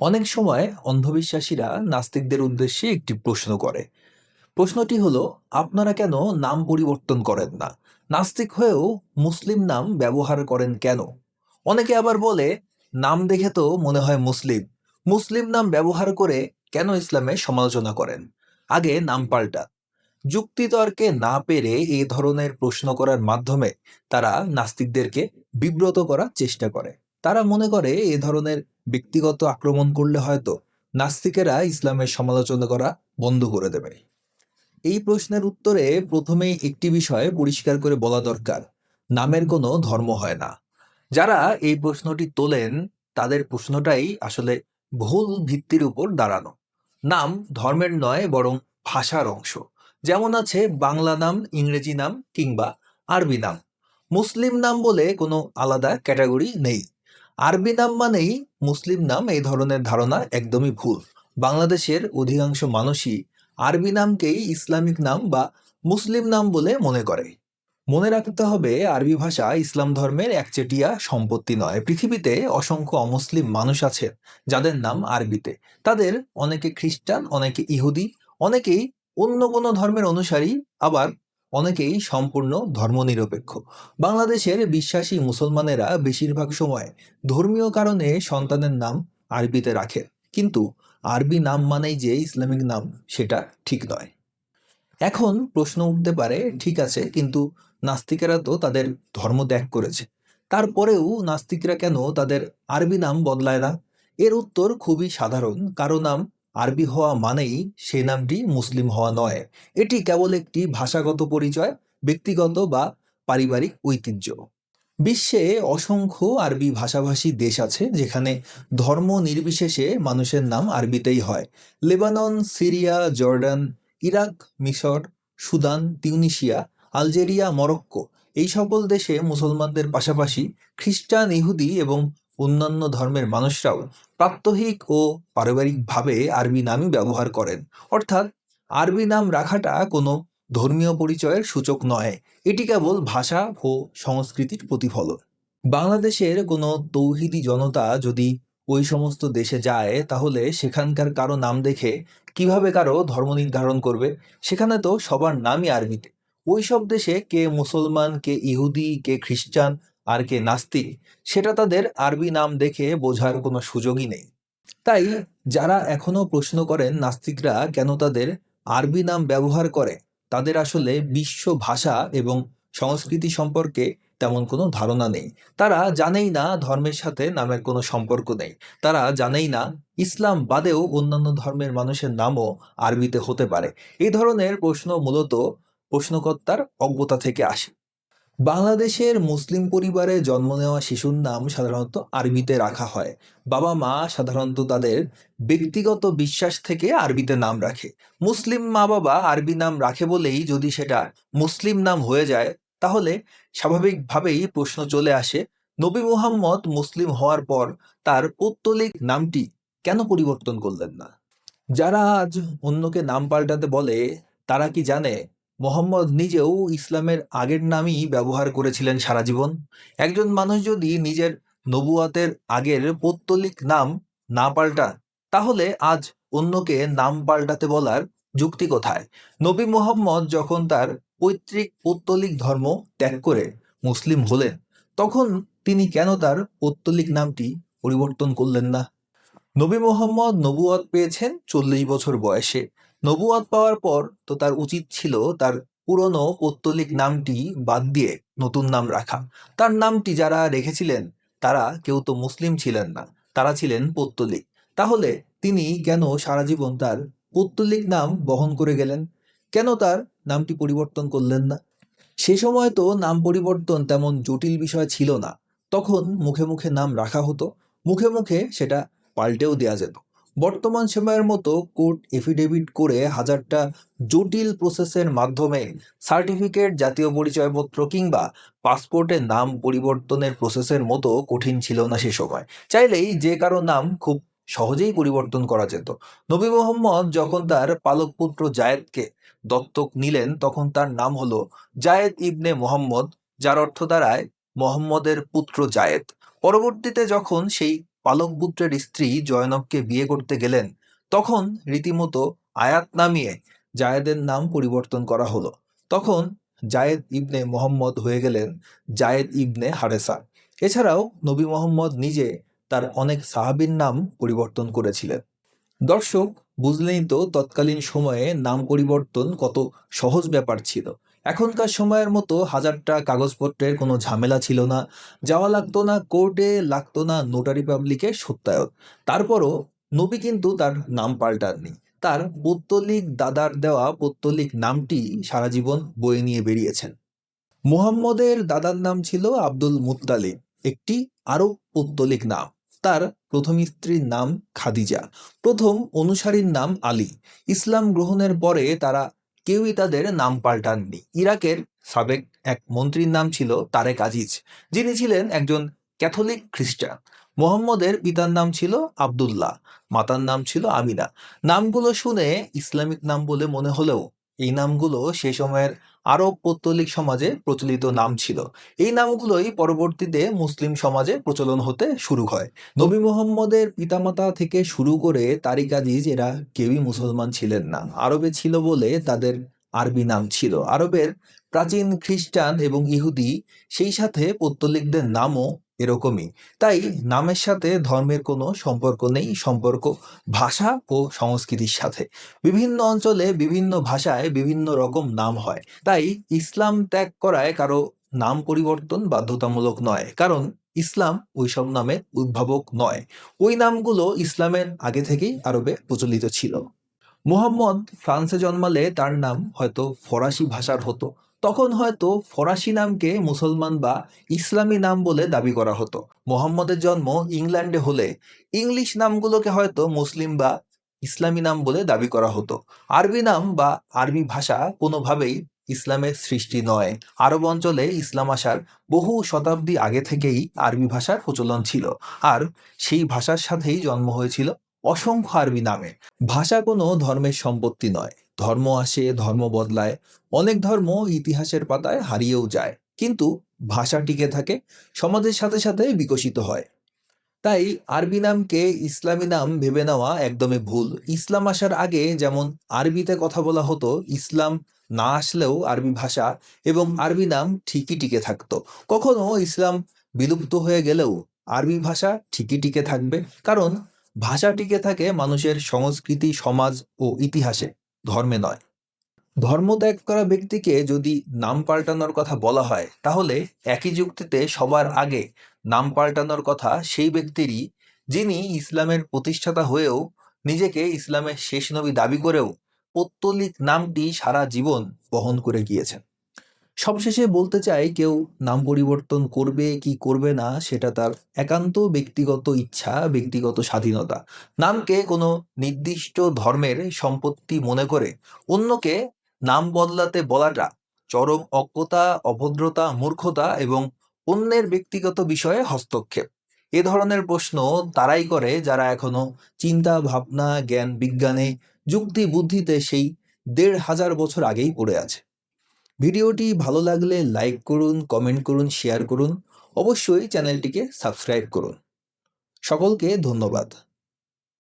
অনেক সময় অন্ধবিশ্বাসীরা নাস্তিকদের উদ্দেশ্যে একটি প্রশ্ন করে। প্রশ্নটি হলো, আপনারা কেন নাম পরিবর্তন করেন না? নাস্তিক হয়েও মুসলিম নাম ব্যবহার করেন কেন? অনেকে আবার বলে, নাম দেখে তো মনে হয় মুসলিম। মুসলিম নাম ব্যবহার করে কেন ইসলামে সমালোচনা করেন? আগে নাম পাল্টা। যুক্তিতর্কে না পেরে এই ধরনের প্রশ্ন করার মাধ্যমে তারা নাস্তিকদেরকে বিব্রত করার চেষ্টা করে। তারা মনে করে এ ধরনের ব্যক্তিগত আক্রমণ করলে হয়তো নাস্তিকেরা ইসলামের সমালোচনা করা বন্ধ করে দেবে এই প্রশ্নের উত্তরে প্রথমেই একটি বিষয় পরিষ্কার করে বলা দরকার, নামের কোনো ধর্ম হয় না। যারা এই প্রশ্নটি তোলেন, তাদের প্রশ্নটাই আসলে ভুল ভিত্তির উপর দাঁড়ানো। নাম ধর্মের নয়, বরং ভাষার অংশ। যেমন আছে বাংলা নাম, ইংরেজি নাম কিংবা আরবি নাম। মুসলিম নাম বলে কোনো আলাদা ক্যাটাগরি নেই। আরবি নাম মানেই মুসলিম নাম, এই ধরনের ধারণা একদমই ভুল। বাংলাদেশের অধিকাংশ মানুষই আরবি নামকেই ইসলামিক নাম বা মুসলিম নাম বলে মনে করে। মনে রাখতে হবে, আরবি ভাষা ইসলাম ধর্মের একচেটিয়া সম্পত্তি নয়। পৃথিবীতে অসংখ্য অমুসলিম মানুষ আছেন, যাদের নাম আরবিতে। তাদের অনেকে খ্রিস্টান, অনেকে ইহুদি, অনেকেই অন্য কোনো ধর্মের অনুসারী, আবার অনেকেই সম্পূর্ণ ধর্মনিরপেক্ষ। বাংলাদেশের বিশ্বাসী মুসলমানেরা বেশিরভাগ সময় ধর্মীয় কারণে সন্তানের নাম আরবিতে রাখেন কিন্তু আরবি নাম মানেই যে ইসলামিক নাম, সেটা ঠিক নয়। এখন প্রশ্ন উঠতে পারে, ঠিক আছে, কিন্তু নাস্তিকেরা তো তাদের ধর্ম ত্যাগ করেছে। তারপরেও নাস্তিকরা কেন তাদের আরবি নাম বদলায় না? এর উত্তর খুবই সাধারণ, কারও নাম আরবি হওয়া মানেই সে নামটি মুসলিম হওয়া নয়। এটি কেবল একটি ভাষাগত পরিচয় ব্যক্তিগত বা পারিবারিক ঐতিহ্য। বিশ্বে অসংখ্য আরবি ভাষাভাষী দেশ আছে যেখানে ধর্ম নির্বিশেষে মানুষের নাম আরবিতেই হয়। লেবানন, সিরিয়া, জর্ডান, ইরাক, মিশর, সুদান, তিউনিশিয়া, আলজেরিয়া, মরক্কো এই সকল দেশে মুসলমানদের পাশাপাশি খ্রিস্টান, ইহুদি এবং অন্যান্য ধর্মের মানুষরাও প্রাত্যহিক ও পারিবারিকভাবে আরবি নামই ব্যবহার করেন। অর্থাৎ আরবি নাম রাখাটা কোনো ধর্মীয় পরিচয়ের সূচক নয়। এটি কেবল ভাষা ও সংস্কৃতির প্রতিফলন। বাংলাদেশের কোনো তৌহিদি জনতা যদি ওই সমস্ত দেশে যায়, তাহলে সেখানকার কারও নাম দেখে কীভাবে কারও ধর্ম নির্ধারণ করবে? সেখানে তো সবার নামই আরবিতে। ওই সব দেশে কে মুসলমান, কে ইহুদি, কে খ্রিস্টান আর কে নাস্তিক, সেটা তাদের আরবি নাম দেখে বোঝার কোনো সুযোগই নেই। তাই যারা এখনও প্রশ্ন করেন নাস্তিকরা কেন তাদের আরবি নাম ব্যবহার করে, তাদের আসলে বিশ্ব ভাষা এবং সংস্কৃতি সম্পর্কে তেমন কোনো ধারণা নেই। তারা জানেই না ধর্মের সাথে নামের কোনো সম্পর্ক নেই। তারা জানেই না ইসলাম বাদেও অন্যান্য ধর্মের মানুষের নামও আরবিতে হতে পারে। এই ধরনের প্রশ্ন মূলত প্রশ্নকর্তার অজ্ঞতা থেকে আসে। বাংলাদেশের মুসলিম পরিবারে জন্ম নেওয়া শিশুর নাম সাধারণত আরবিতে রাখা হয়। বাবা মা সাধারণত তাদের ব্যক্তিগত বিশ্বাস থেকে আরবিতে নাম রাখে। মুসলিম মা বাবা আরবি নাম রাখে বলেই যদি সেটা মুসলিম নাম হয়ে যায়, তাহলে স্বাভাবিকভাবেই প্রশ্ন চলে আসে, নবী মুহাম্মদ মুসলিম হওয়ার পর তার পৌত্তলিক নামটি কেন পরিবর্তন করলেন না? যারা আজ অন্যকে নাম পাল্টাতে বলে, তারা কি জানে মোহাম্মদ নিজেও ইসলামের আগের নামই ব্যবহার করেছিলেন সারা জীবন। একজন মানুষ যদি নিজের নবুয়াতের আগের পৌত্তলিক নাম না পাল্টান তাহলে আজ অন্যকে নাম পাল্টাতে বলার যুক্তি কোথায়? নবী মোহাম্মদ যখন তার পৈতৃক পৌত্তলিক ধর্ম ত্যাগ করে মুসলিম হলেন, তখন তিনি কেন তার পৌত্তলিক নামটি পরিবর্তন করলেন না? নবী মোহাম্মদ নবুয়াত পেয়েছেন চল্লিশ বছর বয়সে। নবুয়াত পাওয়ার পর তো তার উচিত ছিল তার পুরনো পৌত্তলিক নামটি বাদ দিয়ে নতুন নাম রাখা। তার নামটি যারা রেখেছিলেন, তারা কেউ তো মুসলিম ছিলেন না, তারা ছিলেন পৌত্তলিক। তাহলে তিনি কেন সারা জীবন তার পৌত্তলিক নাম বহন করে গেলেন? কেন তার নামটি পরিবর্তন করলেন না? সে সময় তো নাম পরিবর্তন তেমন জটিল বিষয় ছিল না। তখন মুখে মুখে নাম রাখা হতো, মুখে মুখে সেটা পাল্টেও দেওয়া যেত। বর্তমান সময়ের মতো কোর্ট এফিডেভিট করে হাজারটা জটিল প্রসেসের মাধ্যমে সার্টিফিকেট, জাতীয় পরিচয়পত্র কিংবা পাসপোর্টের নাম পরিবর্তনের প্রসেসের মতো কঠিন ছিল না সে সময়। চাইলেই যে কারও নাম খুব সহজেই পরিবর্তন করা যেত। নবী মোহাম্মদ যখন তার পালক পুত্র জায়েদকে দত্তক নিলেন, তখন তার নাম হলো জায়েদ ইবনে মোহাম্মদ, যার অর্থ দাঁড়ায় মোহাম্মদের পুত্র জায়েদ। পরবর্তীতে যখন সেই পালক পুত্রের স্ত্রী জয়নবকে বিয়ে করতে গেলেন, তখন রীতিমতো আয়াত নামিয়ে জায়েদের নাম পরিবর্তন করা হলো। তখন জায়েদ ইবনে মোহাম্মদ হয়ে গেলেন জায়েদ ইবনে হারেসা। এছাড়াও নবী মোহাম্মদ নিজে তার অনেক সাহাবীর নাম পরিবর্তন করেছিলেন। দর্শক, বুঝলেই তো তৎকালীন সময়ে নাম পরিবর্তন কত সহজ ব্যাপার ছিল। এখনকার সময়ের মতো হাজারটা কাগজপত্রের কোনো ঝামেলা ছিল না। যাওয়া লাগতো না, কোর্টে লাগতো না নোটারি পাবলিকে সত্যায়ন। তারপরও নবী কিন্তু তার নাম পাল্টাননি। তার পৌত্তলিক দাদার দেওয়া পৌত্তলিক নামটি সারা জীবন বয়ে নিয়ে বেরিয়েছেন। মুহাম্মদের দাদার নাম ছিল আব্দুল মুত্তালিব। একটি আরব পৌত্তলিক নাম। তার প্রথম স্ত্রীর নাম খাদিজা। প্রথম অনুসারীর নাম আলী। ইসলাম গ্রহণের পরে তারা কেউই তাদের নাম পাল্টাননি। ইরাকের সাবেক এক মন্ত্রীর নাম ছিল তারেক আজিজ, যিনি ছিলেন একজন ক্যাথলিক খ্রিস্টান। মোহাম্মদের পিতার নাম ছিল আবদুল্লাহ, মাতার নাম ছিল আমিনা। নামগুলো শুনে ইসলামিক নাম বলে মনে হলেও এই নামগুলো সে সময়ের আরব পৌত্তলিক সমাজে প্রচলিত নাম ছিল। এই নামগুলোই পরবর্তীতে মুসলিম সমাজে প্রচলন হতে শুরু হয়। নবী মোহাম্মদের পিতামাতা থেকে শুরু করে তারিক আজিজ এরা কেউই মুসলমান ছিলেন না। আরবে ছিল বলে তাদের আরবি নাম ছিল। আরবের প্রাচীন খ্রিস্টান এবং ইহুদি সেই সাথে পৌত্তলিকদের নামও এরকমই। তাই নামের সাথে ধর্মের কোনো সম্পর্ক নেই, সম্পর্ক ভাষা ও সংস্কৃতির সাথে। বিভিন্ন অঞ্চলে বিভিন্ন ভাষায় বিভিন্ন রকম নাম হয়। তাই ইসলাম ত্যাগ করায় কারও নাম পরিবর্তন বাধ্যতামূলক নয়, কারণ ইসলাম ওইসব নামের উদ্ভাবক নয়। ওই নামগুলো ইসলামের আগে থেকেই আরবে প্রচলিত ছিল। মুহাম্মদ ফ্রান্সে জন্মালে তার নাম হয়তো ফরাসি ভাষার হতো। তখন হয়তো ফরাসি নামকে মুসলমান বা ইসলামী নাম বলে দাবি করা হতো। মোহাম্মদের জন্ম ইংল্যান্ডে হলে ইংলিশ নামগুলোকে হয়তো মুসলিম বা ইসলামী নাম বলে দাবি করা হতো। আরবি নাম বা আরবি ভাষা কোনোভাবেই ইসলামের সৃষ্টি নয়। আরব অঞ্চলে ইসলাম আসার বহু শতাব্দী আগে থেকেই আরবি ভাষার প্রচলন ছিল। আর সেই ভাষার সাথেই জন্ম হয়েছিল অসংখ্য আরবি নামে। ভাষা কোনো ধর্মের সম্পত্তি নয়। ধর্ম আসে, ধর্ম বদলায়, অনেক ধর্ম ইতিহাসের পাতায় হারিয়েও যায়, কিন্তু ভাষা টিকে থাকে, সমাজের সাথে সাথে বিকশিত হয়। তাই আরবি নামকে ইসলামী নাম ভেবে নেওয়া একদমই ভুল। ইসলাম আসার আগে যেমন আরবিতে কথা বলা হতো, ইসলাম না আসলেও আরবি ভাষা এবং আরবি নাম ঠিকই টিকে থাকতো। কখনো ইসলাম বিলুপ্ত হয়ে গেলেও আরবি ভাষা ঠিকই টিকে থাকবে, কারণ ভাষা টিকে থাকে মানুষের সংস্কৃতি, সমাজ ও ইতিহাসে। ধর্মে নয়। ধর্ম ত্যাগ করা ব্যক্তিকে যদি নাম পাল্টানোর কথা বলা হয়, তাহলে একই যুক্তিতে সবার আগে নাম পাল্টানোর কথা সেই ব্যক্তিরই, যিনি ইসলামের প্রতিষ্ঠাতা হয়েও নিজেকে ইসলামের শেষ নবী দাবি করেও পৌত্তলিক নামটি সারা জীবন বহন করে গিয়েছেন। সবশেষে বলতে চাই, কেউ নাম পরিবর্তন করবে কি করবে না, সেটা তার একান্ত ব্যক্তিগত ইচ্ছা, ব্যক্তিগত স্বাধীনতা। নামকে কোনো নির্দিষ্ট ধর্মের সম্পত্তি মনে করে অন্যকে নাম বদলাতে বলাটা চরম অজ্ঞতা, অভদ্রতা, মূর্খতা এবং অন্যের ব্যক্তিগত বিষয়ে হস্তক্ষেপ। এ ধরনের প্রশ্ন তারাই করে যারা এখনও চিন্তা, ভাবনা, জ্ঞান, বিজ্ঞানে, যুক্তি, বুদ্ধিতে সেই দেড় হাজার বছর আগেই পড়ে আছে। ভিডিওটি ভালো লাগলে লাইক করুন, কমেন্ট করুন, শেয়ার করুন। অবশ্যই চ্যানেলটিকে সাবস্ক্রাইব করুন। সকলকে ধন্যবাদ।